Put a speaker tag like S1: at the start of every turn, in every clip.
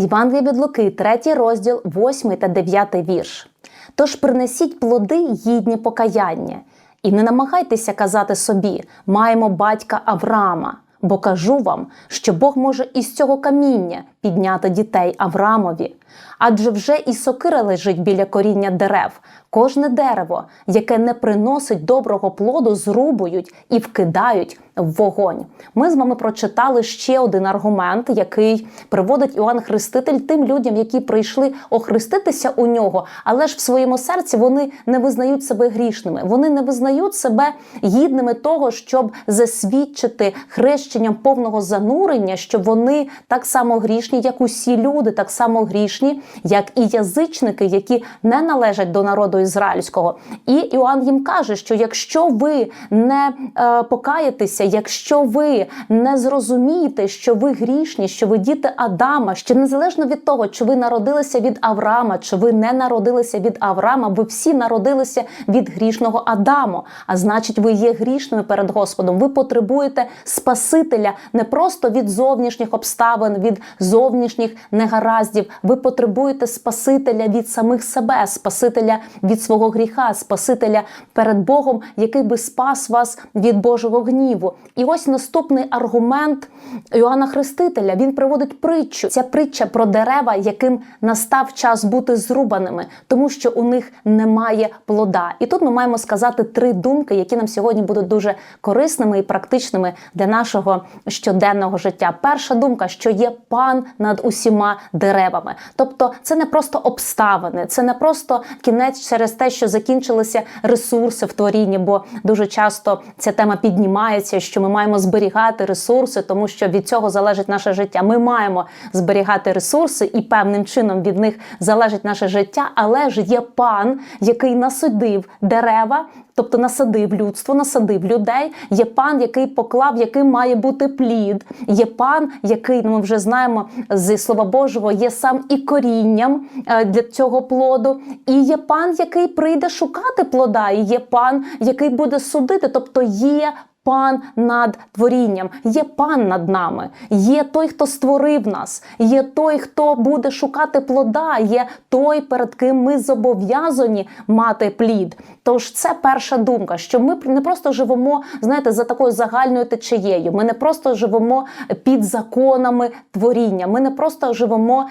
S1: Євангелія від Луки, 3 розділ, 8 та 9 вірш. Тож принесіть плоди гідні покаяння, і не намагайтеся казати собі, маємо батька Авраама, бо кажу вам, що Бог може із цього каміння підняти дітей Авраамові. Адже вже і сокира лежить біля коріння дерев. Кожне дерево, яке не приносить доброго плоду, зрубують і вкидають вогонь. Ми з вами прочитали ще один аргумент, який приводить Іоанн Хреститель тим людям, які прийшли охреститися у нього, але ж в своєму серці вони не визнають себе грішними. Вони не визнають себе гідними того, щоб засвідчити хрещенням повного занурення, що вони так само грішні, як усі люди, так само грішні, як і язичники, які не належать до народу ізраїльського. І Іоанн їм каже, що якщо ви не е, покаєтеся, якщо ви не зрозумієте, що ви грішні, що ви діти Адама, що незалежно від того, чи ви народилися від Авраама, чи ви не народилися від Авраама, ви всі народилися від грішного Адаму. А значить, ви є грішними перед Господом. Ви потребуєте Спасителя не просто від зовнішніх обставин, від зовнішніх негараздів. Ви потребуєте Спасителя від самих себе, Спасителя від свого гріха, Спасителя перед Богом, який би спас вас від Божого гніву. І ось наступний аргумент Іоанна Хрестителя. Він приводить притчу. Ця притча про дерева, яким настав час бути зрубаними, тому що у них немає плода. І тут ми маємо сказати три думки, які нам сьогодні будуть дуже корисними і практичними для нашого щоденного життя. Перша думка, що є пан над усіма деревами. Тобто, це не просто обставини, це не просто кінець через те, що закінчилися ресурси в творінні, бо дуже часто ця тема піднімається, що ми маємо зберігати ресурси, тому що від цього залежить наше життя. Ми маємо зберігати ресурси, і певним чином від них залежить наше життя, але ж є пан, який насадив дерева. Тобто насадив людство, насадив людей. Є пан, який поклав, яким має бути плід. Є пан, який ну, ми вже знаємо зі слова Божого, є сам і корінням е, для цього плоду. І є пан, який прийде шукати плода, і є пан, який буде судити. Тобто є Пан над творінням, є пан над нами, є той, хто створив нас, є той, хто буде шукати плода, є той, перед ким ми зобов'язані мати плід. Тож це перша думка, що ми не просто живемо, знаєте, за такою загальною течією. Ми не просто живемо під законами творіння. Ми не просто живемо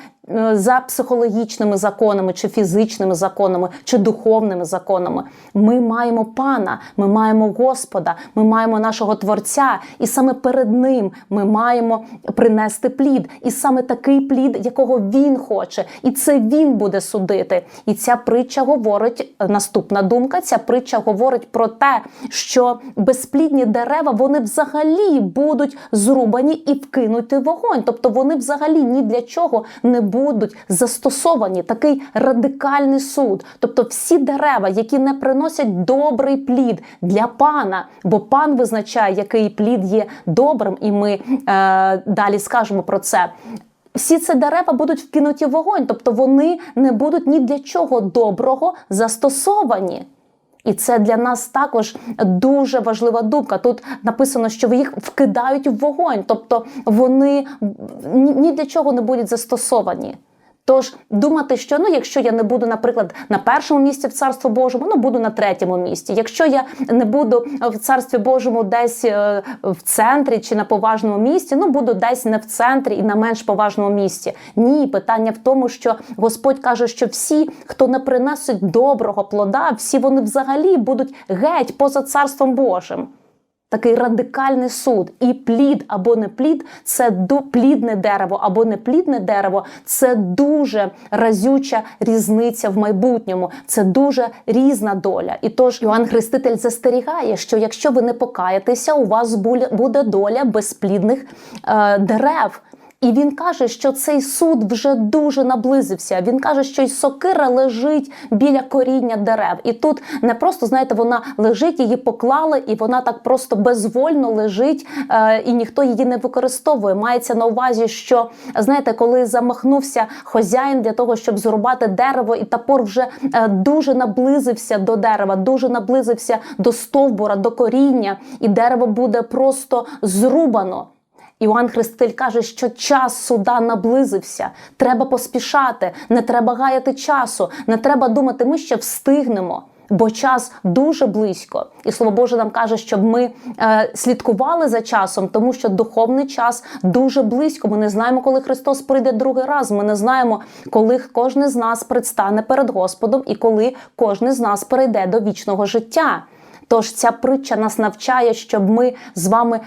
S1: за психологічними законами, чи фізичними законами, чи духовними законами. Ми маємо пана, ми маємо Господа, ми маємо нашого Творця, і саме перед ним ми маємо принести плід. І саме такий плід, якого він хоче, і це він буде судити. І ця притча говорить наступна думка. Ця притча говорить про те, що безплідні дерева вони взагалі будуть зрубані і вкинуті в вогонь. Тобто вони взагалі ні для чого не будуть застосовані. Такий радикальний суд. Тобто, всі дерева, які не приносять добрий плід для пана, бо пан визначає, який плід є добрим, і ми е, далі скажемо про це. Всі ці дерева будуть вкинуті в вогонь, тобто вони не будуть ні для чого доброго застосовані. І це для нас також дуже важлива думка. Тут написано, що їх вкидають в вогонь, тобто вони ні для чого не будуть застосовані. Тож думати, що ну, якщо я не буду, наприклад, на першому місці в царстві Божому, ну буду на третьому місці. Якщо я не буду в царстві Божому десь е, в центрі чи на поважному місці, ну буду десь не в центрі і на менш поважному місці. Ні, питання в тому, що Господь каже, що всі, хто не принесуть доброго плода, всі вони взагалі будуть геть поза царством Божим. Такий радикальний суд, і плід або не плід це плідне дерево, або не плідне дерево це дуже разюча різниця в майбутньому. Це дуже різна доля. І тож Йоанн Хреститель застерігає, що якщо ви не покаєтеся, у вас буде доля безплідних е, дерев. І він каже, що цей суд вже дуже наблизився. Він каже, що й сокира лежить біля коріння дерев. І тут не просто знаєте, вона лежить, її поклали, і вона так просто безвольно лежить, е, і ніхто її не використовує. Мається на увазі, що знаєте, коли замахнувся хазяїн для того, щоб зрубати дерево, і топор вже е, дуже наблизився до дерева, дуже наблизився до стовбура, до коріння, і дерево буде просто зрубано. Іоанн Хреститель каже, що час суда наблизився. Треба поспішати, не треба гаяти часу, не треба думати, ми ще встигнемо. Бо час дуже близько, і слово Боже нам каже, щоб ми е, слідкували за часом, тому що духовний час дуже близько. Ми не знаємо, коли Христос прийде другий раз. Ми не знаємо, коли кожен з нас предстане перед Господом і коли кожен з нас перейде до вічного життя. Тож ця притча нас навчає, щоб ми з вами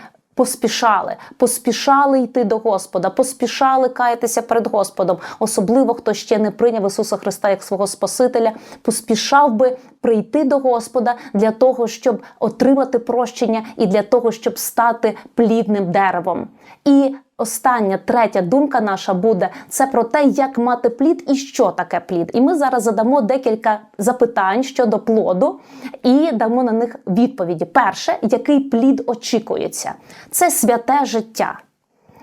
S1: Поспішали, поспішали йти до Господа, поспішали каятися перед Господом, особливо хто ще не прийняв Ісуса Христа як свого Спасителя, поспішав би прийти до Господа для того, щоб отримати прощення і для того, щоб стати плідним деревом. І остання третя думка наша буде це про те, як мати плід і що таке плід. І ми зараз задамо декілька запитань щодо плоду і дамо на них відповіді. Перше, який плід очікується, це святе життя.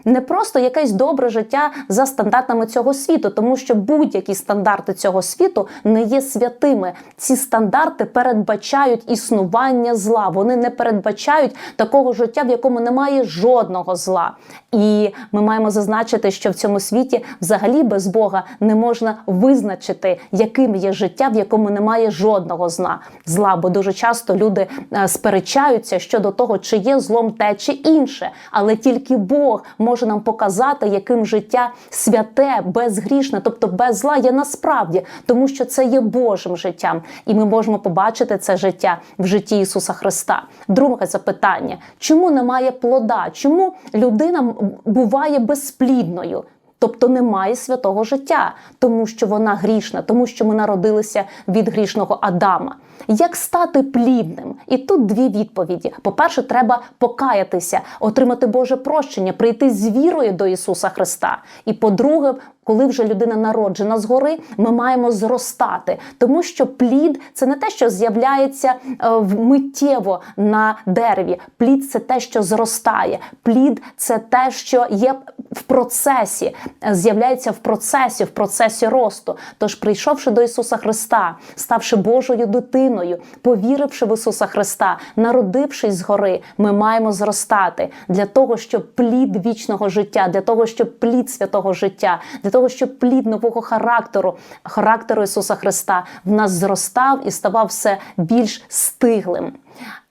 S1: Не просто якесь добре життя за стандартами цього світу, тому що будь-які стандарти цього світу не є святими. Ці стандарти передбачають існування зла. Вони не передбачають такого життя, в якому немає жодного зла. І ми маємо зазначити, що в цьому світі взагалі без Бога не можна визначити, яким є життя, в якому немає жодного зла. Зла, бо дуже часто люди е, сперечаються щодо того, чи є злом те чи інше, але тільки Бог може нам показати, яким життя святе, безгрішне, тобто без зла є насправді, тому що це є Божим життям, і ми можемо побачити це життя в житті Ісуса Христа. Друге запитання: чому немає плода? Чому людина буває безплідною? Тобто немає святого життя, тому що вона грішна, тому що ми народилися від грішного Адама. Як стати плідним? І тут дві відповіді: по-перше, треба покаятися, отримати Боже прощення, прийти з вірою до Ісуса Христа. І по-друге, коли вже людина народжена згори, ми маємо зростати, тому що плід це не те, що з'являється е, миттєво на дереві. Плід це те, що зростає. Плід це те, що є в процесі, з'являється в процесі, в процесі росту. Тож, прийшовши до Ісуса Христа, ставши Божою дитиною, повіривши в Ісуса Христа, народившись згори, ми маємо зростати для того, щоб плід вічного життя, для того, щоб плід святого життя, для того, щоб плід нового характеру, характеру Ісуса Христа в нас зростав і ставав все більш стиглим.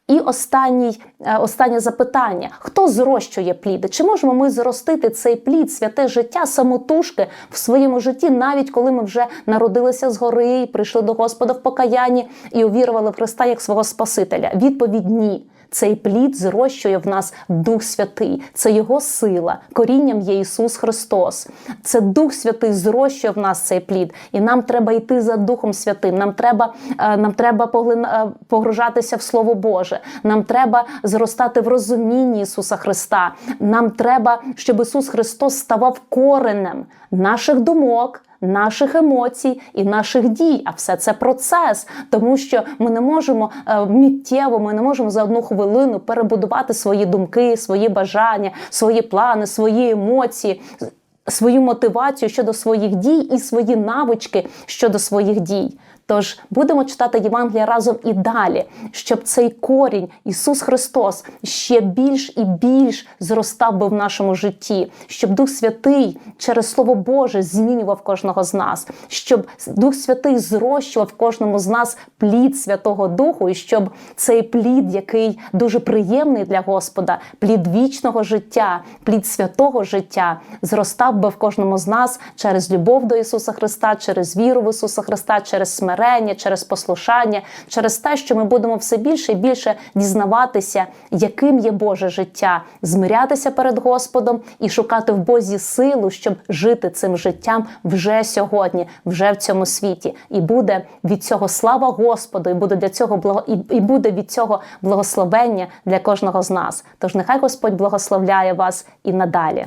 S1: І останній, е, останнє запитання: хто зрощує пліди? Чи можемо ми зростити цей плід, святе життя, самотужки в своєму житті, навіть коли ми вже народилися згори і прийшли до Господа в покаянні і увірували в Христа як свого Спасителя? Відповідь ні. Цей плід зрощує в нас Дух Святий, це Його сила, корінням є Ісус Христос. Це Дух Святий зрощує в нас цей плід, і нам треба йти за Духом Святим. Нам треба е, нам треба е, погружатися в Слово Боже. Нам треба зростати в розумінні Ісуса Христа. Нам треба, щоб Ісус Христос ставав коренем наших думок наших емоцій і наших дій. А все це процес, тому що ми не можемо е, миттєво, ми не можемо за одну хвилину перебудувати свої думки, свої бажання, свої плани, свої емоції. Свою мотивацію щодо своїх дій і свої навички щодо своїх дій. Тож будемо читати Євангелія разом і далі, щоб цей корінь, Ісус Христос, ще більш і більш зростав би в нашому житті, щоб Дух Святий через Слово Боже змінював кожного з нас, щоб Дух Святий зрощував кожному з нас плід Святого Духу, і щоб цей плід, який дуже приємний для Господа, плід вічного життя, плід святого життя, зростав би в кожному з нас через любов до Ісуса Христа, через віру в Ісуса Христа, через смерть смирення, через послушання, через те, що ми будемо все більше і більше дізнаватися, яким є Боже життя, змирятися перед Господом і шукати в Бозі силу, щоб жити цим життям вже сьогодні, вже в цьому світі. І буде від цього слава Господу, і буде для цього благо і буде від цього благословення для кожного з нас. Тож нехай Господь благословляє вас і надалі.